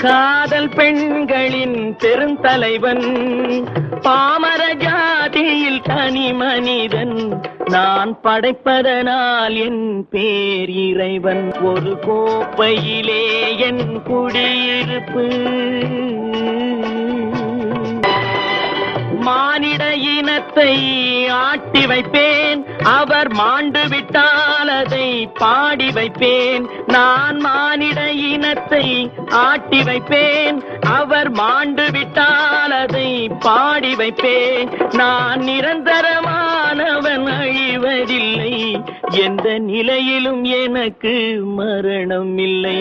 காதல் பெண்களின் பெருந்தலைவன் பாமர ஜாதியில் தனி மனிதன் நான் படைப்பதனால் என் பேர் இறைவன். ஒரு கோப்பையிலே என் குடியிருப்பு. மானிட இனத்தை ஆட்டி வைப்பேன் அவர் மாண்டு விட்டால் அதை பாடி வைப்பேன். நான் மானிட இனத்தை ஆட்டி வைப்பேன். அவர் மாண்டு விட்டால் அதை பாடி வைப்பேன். நான் நிரந்தரமானவன் அழிவதில்லை. எந்த நிலையிலும் எனக்கு மரணம் இல்லை.